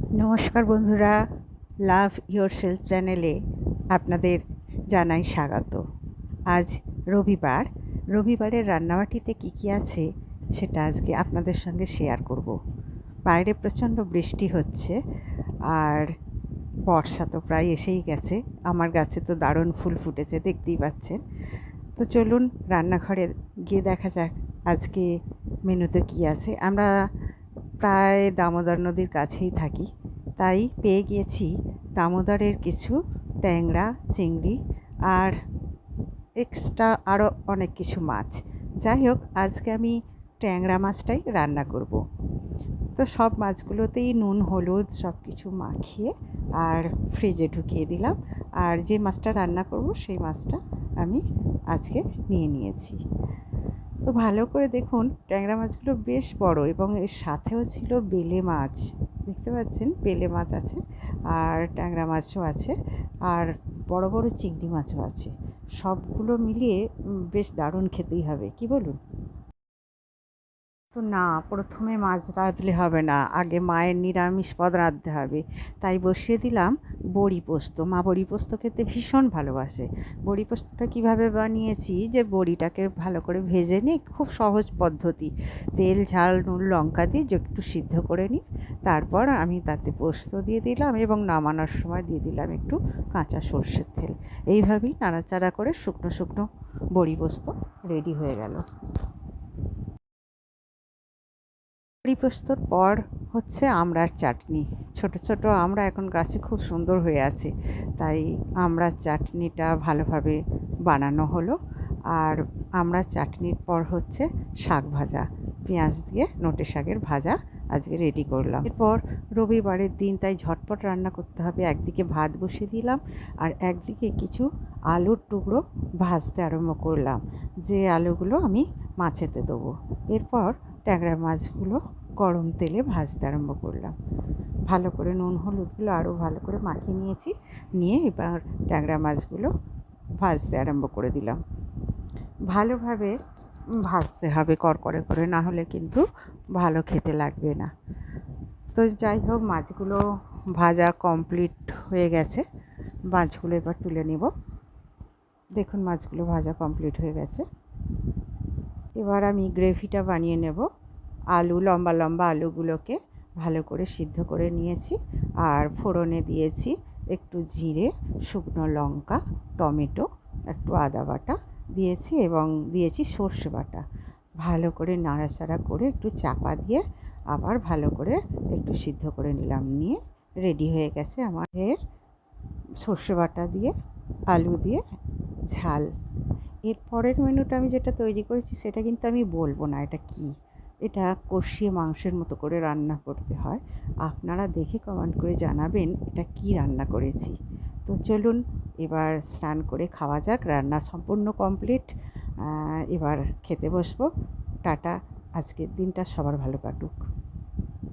নমস্কার বন্ধুরা, love your self চ্যানেলে আপনাদের জানাই স্বাগত। আজ রবিবার, রবিবারের রান্নাবাটিতে কী কী আছে সেটা আজকে আপনাদের সঙ্গে শেয়ার করব। বাইরে প্রচণ্ড বৃষ্টি হচ্ছে, আর বর্ষা তো প্রায় এসেই গেছে। আমার গাছে তো দারুণ ফুল ফুটেছে, দেখতেই পাচ্ছেন। তো চলুন রান্নাঘরে গিয়ে দেখা যাক আজকে মেনুতে কী আছে। আমরা প্রায় দামোদর নদীর কাছেই থাকি। তাই পেয়ে গিয়েছি দামোদরের কিছু ট্যাংরা, চিংড়ি আর এক্সট্রা আরও অনেক কিছু মাছ। যাই হোক, আজকে আমি ট্যাংরা মাছটাই রান্না করব। তো সব মাছগুলোতেই নুন, হলুদ সব কিছু মাখিয়ে আর ফ্রিজে ঢুকিয়ে দিলাম। আর যে মাছটা রান্না করব, সেই মাছটা আমি আজকে নিয়ে নিয়েছি। তো ভালো করে দেখুন, ট্যাংরা মাছগুলো বেশ বড় এবং এর সাথেও ছিল বেলে মাছ। দেখতে পাচ্ছেন? বেলে মাছ আছে আর ট্যাংরা মাছও আছে আর বড় বড় চিংড়ি মাছও আছে। সবগুলো মিলিয়ে বেশ দারুণ খেতেই হবে। কি বলুন? তো না, প্রথমে মাছ রাঁধলে হবে না, আগে মায়ের নিরামিষ পদ রাঁধতে হবে। তাই বসিয়ে দিলাম বড়ি পোস্ত। মা বড়ি পোস্ত খেতে ভীষণ ভালোবাসে। বড়ি পোস্তটা কীভাবে বানিয়েছি যে বড়িটাকে ভালো করে ভেজে নিই, খুব সহজ পদ্ধতি। তেল, ঝাল, নুন, লঙ্কা দিয়ে যে একটু সিদ্ধ করে নিই, তারপর আমি তাতে পোস্ত দিয়ে দিলাম এবং নামানোর সময় দিয়ে দিলাম একটু কাঁচা সর্ষের তেল। এইভাবেই নাড়াচাড়া করে শুকনো শুকনো বড়ি পোস্ত রেডি হয়ে গেল। বড়ি পোস্তর পর হচ্ছে আমড়ার চাটনি। ছোট ছোট আমরা এখন গাছে খুব সুন্দর হয়ে আছে। তাই আমড়ার চাটনিটা ভালোভাবে বানানো হলো। আর আমড়ার চাটনির পর হচ্ছে শাক ভাজা। পেঁয়াজ দিয়ে নোটে শাকের ভাজা আজকে রেডি করলাম। এরপর রবিবারের দিন তাই ঝটপট রান্না করতে হবে। একদিকে ভাত বসিয়ে দিলাম আর একদিকে কিছু আলুর টুকরো ভাজতে আরম্ভ করলাম, যে আলুগুলো আমি মাছেতে দেবো। এরপর ট্যাংরা মাছগুলো গরম তেলে ভাজতে আরম্ভ করলাম। ভালো করে নুন হলুদগুলো আরও ভালো করে মাখিয়ে নিয়েছি, নিয়ে এবার ট্যাংরা মাছগুলো ভাজতে আরম্ভ করে দিলাম। ভালোভাবে ভাজতে হবে কড়কড়ে করে, না হলে কিন্তু ভালো খেতে লাগবে না। তো যাই হোক, মাছগুলো ভাজা কমপ্লিট হয়ে গেছে। মাছগুলো এবার তুলে নেব। দেখুন, মাছগুলো ভাজা কমপ্লিট হয়ে গেছে। এবার আমি গ্রেভিটা বানিয়ে নেব। আলু, লম্বা লম্বা আলুগুলোকে ভালো করে সিদ্ধ করে নিয়েছি। আর ফোড়নে দিয়েছি একটু জিরে, শুকনো লঙ্কা, টমেটো, একটু আদা বাটা। দিয়েছি এবং দিয়েছি সর্ষে বাটা। ভালো করে নাড়াচাড়া করে একটু চাপা দিয়ে আবার ভালো করে একটু সিদ্ধ করে নিলাম। নিয়ে রেডি হয়ে গেছে আমাদের সর্ষে বাটা দিয়ে, আলু দিয়ে ঝাল। এর পরের মেনুটা আমি যেটা তৈরি করেছি সেটা কিন্তু আমি বলব না এটা কি। এটা কষিয়ে মাংসের মতো করে রান্না করতে হয়। আপনারা দেখে কমেন্ট করে জানাবেন এটা কি রান্না করেছি। তো চলুন এবার স্নান করে খাওয়া যাক, রান্না সম্পূর্ণ কমপ্লিট। এবার খেতে বসবো। টাটা, আজকের দিনটা সবার ভালো কাটুক।